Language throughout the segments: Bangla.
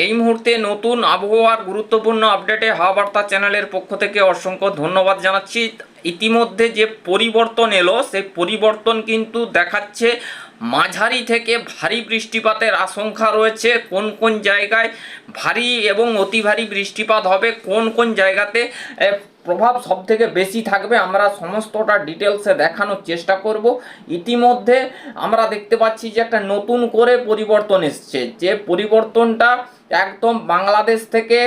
এই মুহূর্তে নতুন আবহাওয়ার গুরুত্বপূর্ণ আপডেটে হাওয়া বার্তা চ্যানেলের পক্ষ থেকে অসংখ্য ধন্যবাদ জানাচ্ছি। ইতিমধ্যে যে পরিবর্তন এলো, সেই পরিবর্তন কিন্তু দেখাচ্ছে মাঝারি থেকে ভারী বৃষ্টিপাতের আশঙ্কা রয়েছে। কোন কোন জায়গায় ভারী এবং অতি ভারী বৃষ্টিপাত হবে, কোন কোন জায়গাতে প্রভাব সব থেকে বেশি থাকবে, আমরা সমস্তটা ডিটেলসে দেখানোর চেষ্টা করব। ইতিমধ্যে আমরা দেখতে পাচ্ছি যে একটা নতুন করে পরিবর্তন এসছে। যে পরিবর্তনটা একদম বাংলাদেশ থেকে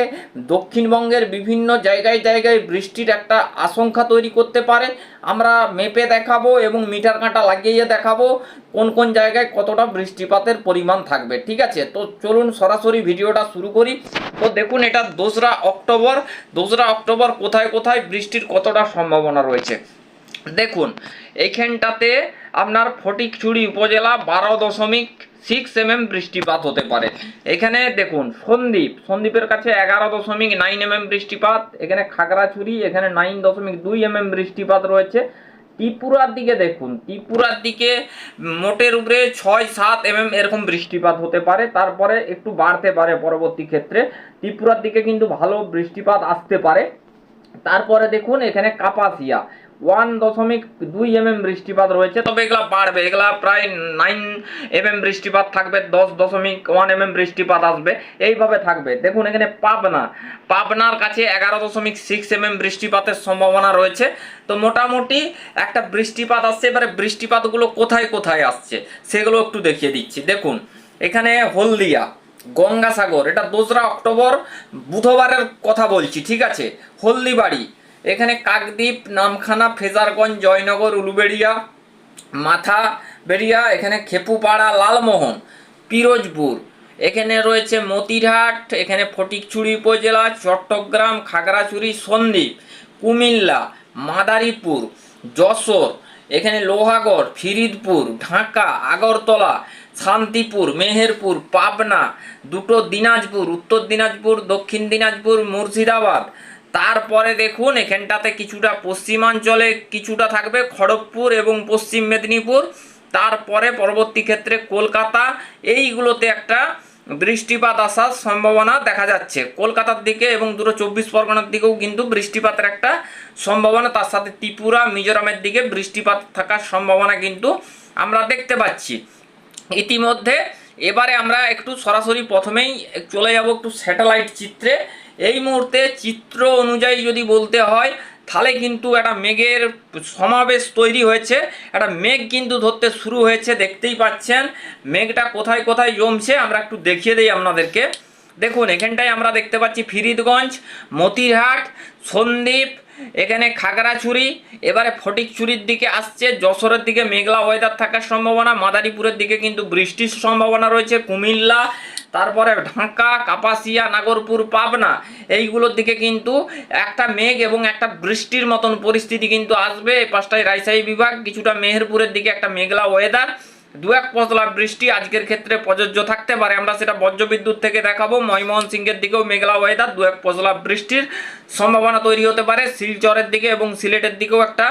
দক্ষিণবঙ্গের বিভিন্ন জায়গায় জায়গায় বৃষ্টির একটা আশঙ্কা তৈরি করতে পারে। আমরা মেপে দেখাবো এবং মিটার কাঁটা লাগিয়ে দেখাবো কোন কোন জায়গায় কতটা বৃষ্টিপাতের পরিমাণ থাকবে, ঠিক আছে? তো চলুন সরাসরি ভিডিওটা শুরু করি। তো দেখুন, এটা দোসরা অক্টোবর। দোসরা অক্টোবর কোথায় কোথায় বৃষ্টির কতটা সম্ভাবনা রয়েছে? দেখুন, এইখানটাতে আপনার ফটিকচুড়ি উপজেলা বারো দশমিক সিক্স এম এম বৃষ্টিপাত হতে পারে। এখানে দেখুন সন্দ্বীপ সন্দ্বীপের কাছে এগারো দশমিক নাইন এম এম বৃষ্টিপাত, এখানে খাগড়াছড়ি, এখানে নাইন দশমিক দুই এম এম বৃষ্টিপাত রয়েছে। ত্রিপুরার দিকে দেখুন, ত্রিপুরার দিকে মোটের উপরে ছয় সাত এম এম এরকম বৃষ্টিপাত হতে পারে, তারপরে একটু বাড়তে পারে পরবর্তী ক্ষেত্রে। ত্রিপুরার দিকে কিন্তু ভালো বৃষ্টিপাত আসতে পারে। তারপরে দেখুন, এখানে কাপাসিয়া ওয়ান দশমিক দুই এম এম বৃষ্টিপাত রয়েছে। তবে এগুলা বাড়বে। এগুলা প্রায় নাইন এম এম বৃষ্টিপাত থাকবে, দশ দশমিক ওয়ান এম এম বৃষ্টিপাত আসবে। এইভাবে থাকবে। দেখুন, এখানে পাবনা। পাবনার কাছে এগারো দশমিক সিক্স এম এম বৃষ্টিপাতের সম্ভাবনা রয়েছে। তো মোটামুটি একটা বৃষ্টিপাত আসছে। এবারে বৃষ্টিপাতগুলো কোথায় কোথায় আসছে, সেগুলো একটু দেখিয়ে দিচ্ছি। দেখুন, এখানে হলদিয়া, গঙ্গাসাগর, এটা দোসরা অক্টোবর, বুধবারের কথা বলছি, ঠিক আছে? হলদিবাড়ি এখানে কাকদ্বীপ, নামখানা, ফেজারগঞ্জ, জয়নগর, উলুবেড়িয়া মাথা বেড়িয়া এখানে খেপুপাড়া, লালমোহন, পিরোজপুর। এখানে রয়েছে মতিরহাট, এখানে ফটিকছুড়ি উপজেলা, চট্টগ্রাম, খাগড়াছড়ি, সন্দ্বীপ, কুমিল্লা, মাদারীপুর, যশোর, এখানে লোহাগড়, ফিরিদপুর, ঢাকা, আগরতলা, শান্তিপুর, মেহেরপুর, পাবনা, দুটো দিনাজপুর, উত্তর দিনাজপুর, দক্ষিণ দিনাজপুর, মুর্শিদাবাদ তারপরে দেখুন, এখানটাতে কিছুটা পশ্চিমাঞ্চলে কিছুটা থাকবে খড়গপুর এবং পশ্চিম মেদিনীপুর। তারপরে পরবর্তী ক্ষেত্রে কলকাতা, এইগুলোতে একটা বৃষ্টিপাত আসার সম্ভাবনা দেখা যাচ্ছে। কলকাতার দিকে এবং দুটো চব্বিশ পরগনার দিকেও কিন্তু বৃষ্টিপাতের একটা সম্ভাবনা, তার সাথে ত্রিপুরা, মিজোরামের দিকে বৃষ্টিপাত থাকার সম্ভাবনা কিন্তু আমরা দেখতে পাচ্ছি। ইতিমধ্যে এবারে আমরা একটু সরাসরি প্রথমেই চলে যাব একটু স্যাটেলাইট চিত্রে। এই মুহূর্তে চিত্র অনুযায়ী যদি বলতে হয়, তাহলে কিন্তু একটা মেঘের সমাবেশ তৈরি হয়েছে। একটা মেঘ কিন্তু ধরতে শুরু হয়েছে, দেখতেই পাচ্ছেন। মেঘটা কোথায় কোথায় জমছে, আমরা একটু দেখিয়ে দিই আপনাদেরকে। দেখুন, এখানটায় আমরা দেখতে পাচ্ছি ফিরিদগঞ্জ, মতিরহাট, সন্দ্বীপ, এখানে খাগড়াছড়ি, এবারে ফটিকছড়ির দিকে আসছে, যশোরের দিকে মেঘলা ওয়েদার থাকার সম্ভাবনা, মাদারীপুরের দিকে কিন্তু বৃষ্টির সম্ভাবনা রয়েছে, কুমিল্লা তারপরে ঢাকা, কাপাসিয়া, নাগরপুর, পাবনা, এইগুলোর দিকে কিন্তু একটা মেঘ এবং একটা বৃষ্টির মতন পরিস্থিতি কিন্তু আসবে। এই পাঁচটায় রাজশাহী বিভাগ, কিছুটা মেহেরপুরের দিকে একটা মেঘলা ওয়েদার দু এক পশলা বৃষ্টি আজকের ক্ষেত্রে প্রযোজ্য থাকতে পারে। আমরা সেটা বজ্রবিদ্যুৎ থেকে দেখাবো। ময়মোহন সিংয়ের দিকেও মেঘলা ওয়েদার দু এক পশলা বৃষ্টির সম্ভাবনা তৈরি হতে পারে। শিলচরের দিকে এবং সিলেটের দিকেও একটা,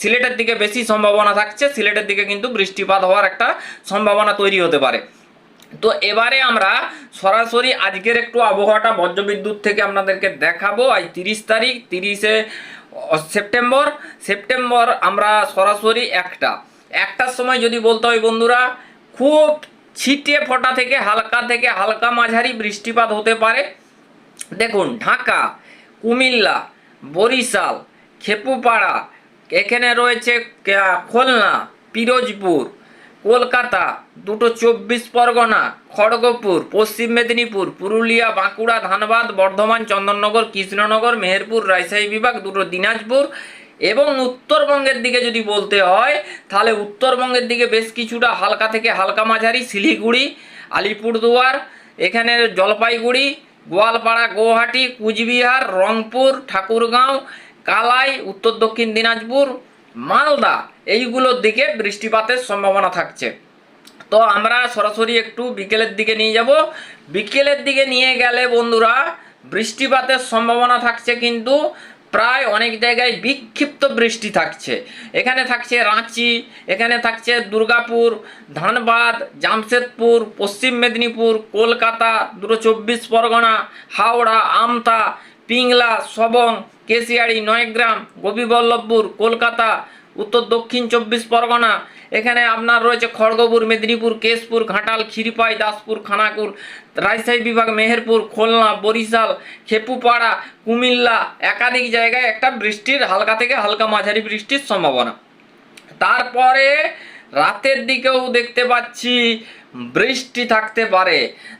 সিলেটের দিকে বেশি সম্ভাবনা থাকছে। সিলেটের দিকে কিন্তু বৃষ্টিপাত হওয়ার একটা সম্ভাবনা তৈরি হতে পারে। তো এবারে আমরা সরাসরি আজকের একটু আবহাওয়াটা বজ্রবিদ্যুৎ থেকে আপনাদেরকে দেখাবো। আজ তিরিশ তারিখ, তিরিশে সেপ্টেম্বর। সেপ্টেম্বর আমরা সরাসরি একটা। একটার সময় যদি বলতে হয় বন্ধুরা, খুব ছিটে ফোটা থেকে, হালকা থেকে হালকা মাঝারি বৃষ্টিপাত হতে পারে। দেখুন, ঢাকা, কুমিল্লা, বরিশাল, খেপুপাড়া, এখানে রয়েছে খুলনা, পিরোজপুর কলকাতা, দুটো চব্বিশ পরগনা, খড়গপুর, পশ্চিম মেদিনীপুর, পুরুলিয়া, বাঁকুড়া, ধানবাদ, বর্ধমান, চন্দননগর, কৃষ্ণনগর, মেহেরপুর, রাজশাহী বিভাগ, দুটো দিনাজপুর এবং উত্তরবঙ্গের দিকে যদি বলতে হয়, তাহলে উত্তরবঙ্গের দিকে বেশ কিছুটা হালকা থেকে হালকা মাঝারি, শিলিগুড়ি, আলিপুরদুয়ার, এখানে জলপাইগুড়ি, গোয়ালপাড়া গুয়াহাটি কুচবিহার, রংপুর, ঠাকুরগাঁও, কালাই, উত্তর দক্ষিণ দিনাজপুর, মালদা। এইগুলোর দিকে বৃষ্টিপাতের সম্ভাবনা থাকছে। তো আমরা সরাসরি একটু বিকেলের দিকে নিয়ে যাব। বিকেলের দিকে নিয়ে গেলে বন্ধুরা, বৃষ্টিপাতের সম্ভাবনা থাকছে কিন্তু প্রায় অনেক জায়গায় বিক্ষিপ্ত বৃষ্টি থাকছে। এখানে থাকছে রাঁচি, এখানে থাকছে দুর্গাপুর, ধানবাদ, জামশেদপুর, পশ্চিম মেদিনীপুর, কলকাতা, দুটো চব্বিশ পরগনা, হাওড়া, আমতা, পিংলা, সবং, কেশিয়াড়ি, নয়গ্রাম, গোপীবল্লভপুর, কলকাতা উত্তর দক্ষিণ চব্বিশ পরগনা, এখানে আপনার রয়েছে খড়গপুর, মেদিনীপুর, কেশপুর, ঘাটাল, ক্ষীরপাই, দাসপুর, খানাকুল, রাজশাহী বিভাগ, মেহেরপুর, খুলনা, বরিশাল, খেপুপাড়া, কুমিল্লা, একাধিক জায়গায় একটা বৃষ্টির হালকা থেকে হালকা মাঝারি বৃষ্টির সম্ভাবনা। তারপরে রাতের দিকেও দেখতে পাচ্ছি বৃষ্টি থাকতে পারে।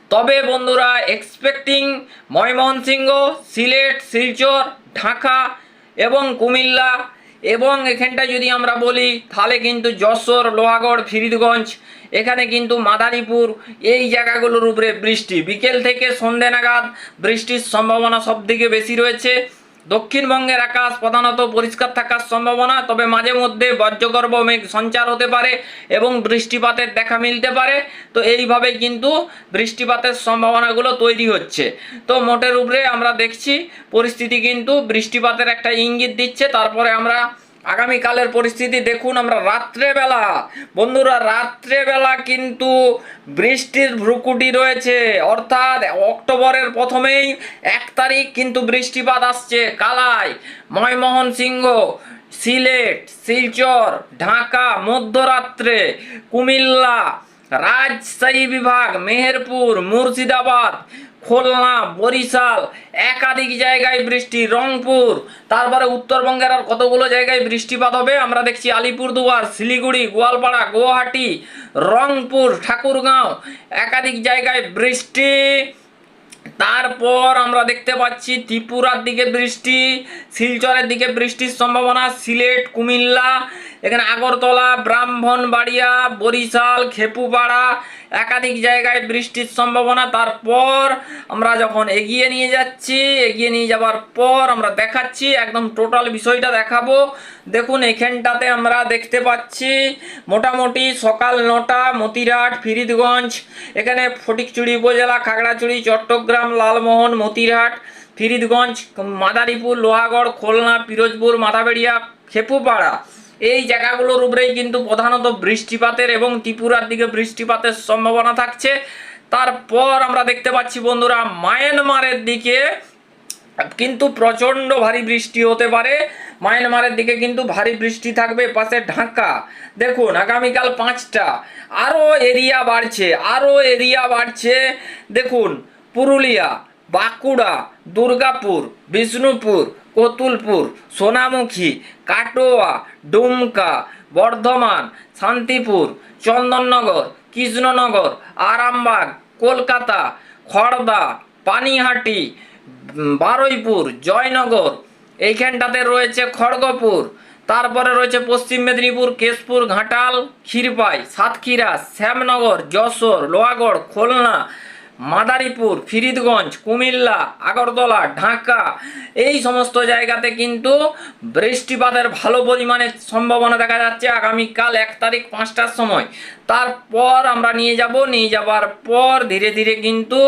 তবে বন্ধুরা এক্সপেক্টিং ময়মনসিংহ, সিলেট, শিলচর, ঢাকা এবং কুমিল্লা এবং এখানটা যদি আমরা বলি, তাহলে কিন্তু যশোর, লোহাগড় ফিরিদগঞ্জ এখানে কিন্তু মাদারীপুর, এই জায়গাগুলোর উপরে বৃষ্টি। বিকেল থেকে সন্ধে নাগাদ বৃষ্টির সম্ভাবনা সবদিকে বেশি রয়েছে। দক্ষিণবঙ্গের আকাশ প্রধানত পরিষ্কার থাকার সম্ভাবনা, তবে মাঝে মধ্যে বজ্রগর্ভ মেঘ সঞ্চার হতে পারে এবং বৃষ্টিপাতের দেখা মিলতে পারে। তো এইভাবে কিন্তু বৃষ্টিপাতের সম্ভাবনাগুলো তৈরি হচ্ছে। তো মোটের উপরে আমরা দেখছি, পরিস্থিতি কিন্তু বৃষ্টিপাতের একটা ইঙ্গিত দিচ্ছে। তারপরে আমরা আগামীকালের পরিস্থিতি দেখুন আমরা রাত্রেবেলা। বন্ধুরা, রাত্রেবেলা কিন্তু বৃষ্টির ভ্রুকুটি রয়েছে। অর্থাৎ অক্টোবরের প্রথমেই এক তারিখ কিন্তু বৃষ্টিপাত আসছে। কালাই ময়মোহন সিংহ সিলেট, শিলচর, ঢাকা, মধ্যরাত্রে, কুমিল্লা, রাজশাহী বিভাগ, মেহেরপুর, মুর্শিদাবাদ খুলনা, বরিশাল, একাধিক জায়গায় বৃষ্টি, রংপুর, তারপরে উত্তরবঙ্গের আর কতগুলো জায়গায় বৃষ্টিপাত হবে? আমরা দেখছি আলিপুরদুয়ার, শিলিগুড়ি, গোয়ালপাড়া, গুয়াহাটি, রংপুর, ঠাকুরগাঁও, একাধিক জায়গায় বৃষ্টি। তারপর আমরা দেখতে পাচ্ছি ত্রিপুরার দিকে বৃষ্টি, শিলচরের দিকে বৃষ্টির সম্ভাবনা, সিলেট, কুমিল্লা, এখানে আগরতলা, ব্রাহ্মণবাড়িয়া, বরিশাল, খেপুপাড়া, একাধিক জায়গায় বৃষ্টির সম্ভাবনা। তারপর আমরা যখন এগিয়ে নিয়ে যাচ্ছি, এগিয়ে নিয়ে যাওয়ার পর আমরা দেখাচ্ছি, একদম টোটাল বিষয়টা দেখাবো। দেখুন, এখানটাতে আমরা দেখতে পাচ্ছি মোটামুটি সকাল নটা, মতিরহাট, ফিরিদগঞ্জ, এখানে ফটিকচুড়ি উপজেলা খাগড়াচুড়ি চট্টগ্রাম, লালমোহন, মতিরহাট, ফিরিদগঞ্জ, মাদারীপুর, লোহাগড়, খুলনা, পিরোজপুর, মাথাবেড়িয়া, খেপুপাড়া। এই জায়গাগুলোর উপরেই কিন্তু প্রধানত বৃষ্টিপাতের এবং ত্রিপুরার দিকে বৃষ্টিপাতের সম্ভাবনা থাকছে। তারপর আমরা দেখতে পাচ্ছি বন্ধুরা, মায়ানমারের দিকে কিন্তু প্রচণ্ড ভারী বৃষ্টি হতে পারে। মায়ানমারের দিকে কিন্তু ভারী বৃষ্টি থাকবে, পাশে ঢাকা। দেখুন, আগামীকাল পাঁচটা। আরও এরিয়া বাড়ছে, আরও এরিয়া বাড়ছে। দেখুন, পুরুলিয়া, বাঁকুড়া, দুর্গাপুর, বিষ্ণুপুর, কতুলপুর, সোনামুখী, কাটোয়া, ডুমকা, বর্ধমান, শান্তিপুর, চন্দননগর, কৃষ্ণনগর, আরামবাগ, কলকাতা, খড়দা, পানিহাটি বারুইপুর, জয়নগর, এইখানটাতে রয়েছে খড়গপুর, তারপরে রয়েছে পশ্চিম মেদিনীপুর, কেশপুর, ঘাটাল, ক্ষীরপাই, সাতক্ষীরা, শ্যামনগর, যশোর, লোহাগড়, খুলনা, মাদারীপুর, ফিরিদগঞ্জ, কুমিল্লা, আগরতলা, ঢাকা। এই সমস্ত জায়গাতে কিন্তু বৃষ্টিপাতের ভালো পরিমাণে সম্ভাবনা দেখা যাচ্ছে আগামীকাল এক তারিখ পাঁচটার সময়। তারপর আমরা নিয়ে যাব, নিয়ে যাবার পর ধীরে ধীরে কিন্তু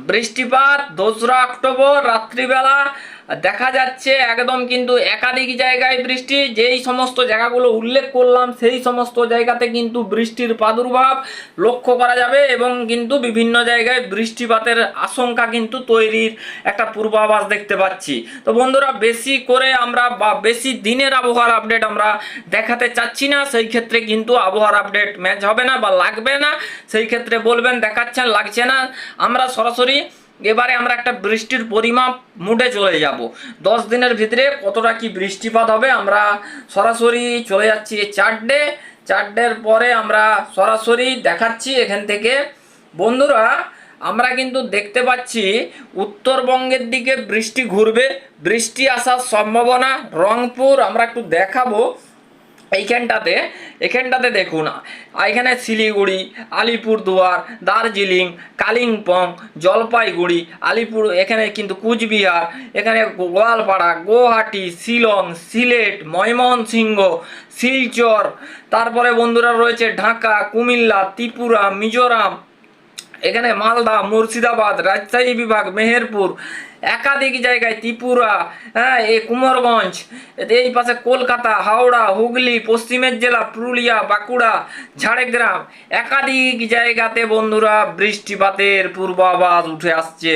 বৃষ্টিপাত দোসরা অক্টোবর রাত্রিবেলা দেখা যাচ্ছে একদম কিন্তু একাধিক জায়গায় বৃষ্টি, যেই সমস্ত জায়গাগুলো উল্লেখ করলাম, সেই সমস্ত জায়গাতে কিন্তু বৃষ্টির প্রাদুর্ভাব লক্ষ্য করা যাবে এবং কিন্তু বিভিন্ন জায়গায় বৃষ্টিপাতের আশঙ্কা কিন্তু তৈরির একটা পূর্বাভাস দেখতে পাচ্ছি। তো বন্ধুরা, বেশি করে আমরা বা বেশি দিনের আবহাওয়ার আপডেট আমরা দেখাতে চাচ্ছি না, সেই ক্ষেত্রে কিন্তু আবহাওয়ার আপডেট ম্যাচ হবে না বা লাগবে না, সেই ক্ষেত্রে বলবেন, দেখাচ্ছেন, লাগছে না। আমরা সরাসরি এবারে আমরা একটা বৃষ্টির পরিমাপ মুডে চলে যাব। দশ দিনের ভিতরে কতটা কি বৃষ্টিপাত হবে আমরা সরাসরি চলে যাচ্ছি চার ডে। চার পরে আমরা সরাসরি দেখাচ্ছি এখান থেকে। বন্ধুরা, আমরা কিন্তু দেখতে পাচ্ছি উত্তরবঙ্গের দিকে বৃষ্টি ঘুরবে। বৃষ্টি আসার সম্ভাবনা রংপুর, আমরা একটু দেখাবো। এইখানটাতে এখানটাতে দেখুন এখানে শিলিগুড়ি, আলিপুরদুয়ার, দার্জিলিং, কালিম্পং, জলপাইগুড়ি, আলিপুর, এখানে কিন্তু কুচবিহার, এখানে গোয়ালপাড়া, গুয়াহাটি, শিলং, সিলেট, ময়মনসিংহ, শিলচর, তারপরে বন্ধুরা রয়েছে ঢাকা, কুমিল্লা, ত্রিপুরা, মিজোরাম, এখানে মালদা, মুর্শিদাবাদ, রাজশাহী বিভাগ, মেহেরপুর একাধিক জায়গায় ত্রিপুরা হ্যাঁ এই কুমারগঞ্জ, এই পাশে কলকাতা, হাওড়া, হুগলি, পশ্চিমের জেলা পুরুলিয়া, বাঁকুড়া, ঝাড়গ্রাম। একাধিক জায়গাতে বন্ধুরা বৃষ্টিপাতের পূর্বাভাস উঠে আসছে।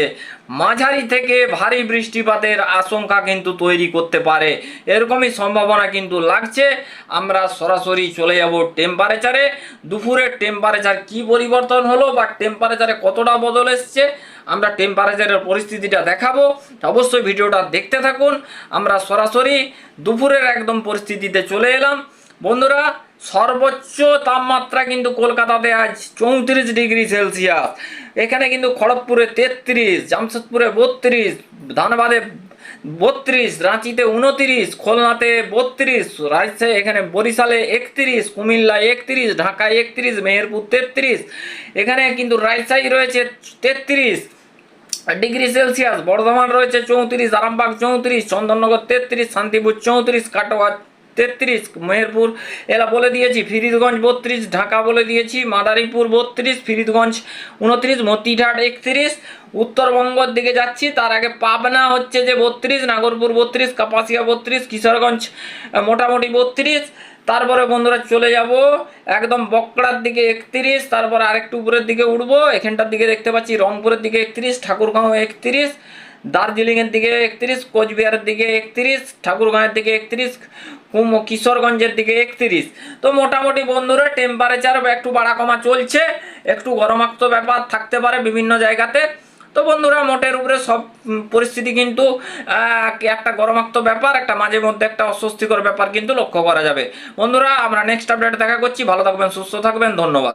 মাঝারি থেকে ভারী বৃষ্টিপাতের আশঙ্কা কিন্তু তৈরি করতে পারে। এরকমই সম্ভাবনা কিন্তু লাগছে। আমরা সরাসরি চলে যাব টেম্পারেচারে দুপুরের টেম্পারেচার কি পরিবর্তন হলো বা টেম্পারেচারে কতটা বদল এসছে, আমরা টেম্পারেচারের পরিস্থিতিটা দেখাবো। অবশ্যই ভিডিওটা দেখতে থাকুন। আমরা সরাসরি দুপুরের একদম পরিস্থিতিতে চলে এলাম। বন্ধুরা সর্বোচ্চ তাপমাত্রা কিন্তু কলকাতাতে আজ চৌত্রিশ ডিগ্রি সেলসিয়াস। এখানে কিন্তু খড়গপুরে তেত্রিশ, জামশেদপুরে বত্রিশ, ধানবাদে বত্রিশ, রাঁচিতে উনতিরিশ, খুলনাতে বত্রিশ, রাজশাহী এখানে বরিশালে একত্রিশ, কুমিল্লায় একত্রিশ, ঢাকায় একত্রিশ, মেহেরপুর তেত্রিশ। এখানে কিন্তু রাজশাহী রয়েছে তেত্রিশ ডিগ্রি সেলসিয়াস। বর্ধমান রয়েছে চৌত্রিশ, আরামবাগ চৌত্রিশ, চন্দননগর তেত্রিশ, শান্তিপুর চৌত্রিশ, কাটোয়া তেত্রিশ, মেহেরপুর এরা বলে দিয়েছি, ফিরিদগঞ্জ বত্রিশ, ঢাকা বলে দিয়েছি, মাদারীপুর বত্রিশ, ফিরিদগঞ্জ উনত্রিশ মতিঘাট একত্রিশ, উত্তরবঙ্গর দিকে যাচ্ছি, তার আগে পাবনা হচ্ছে যে বত্রিশ, নাগরপুর বত্রিশ, কাপাসিয়া বত্রিশ, কিশোরগঞ্জ মোটামুটি বত্রিশ, তারপরে বন্ধুরা চলে যাব একদম বকড়ার দিকে একত্রিশ, তারপরে আরেকটু উপরের দিকে উঠবো, এখানটার দিকে দেখতে পাচ্ছি রংপুরের দিকে একত্রিশ, ঠাকুরগাঁও একত্রিশ দার্জিলিংয়ের দিকে একত্রিশ, কোচবিহারের দিকে একত্রিশ ঠাকুরগাঁয়ের দিকে একত্রিশ কিশোরগঞ্জের দিকে একত্রিশ। তো মোটামুটি বন্ধুরা টেম্পারেচার একটু বাড়া কমা চলছে, একটু গরমাক্ত ব্যাপার থাকতে পারে বিভিন্ন জায়গাতে। তো বন্ধুরা, মোটের উপরে সব পরিস্থিতি কিন্তু একটা গরমাক্ত ব্যাপার, একটা মাঝে মধ্যে একটা অস্বস্তিকর ব্যাপার কিন্তু লক্ষ্য করা যাবে। বন্ধুরা, আমরা নেক্সট আপডেট দেখা করছি। ভালো থাকবেন, সুস্থ থাকবেন, ধন্যবাদ।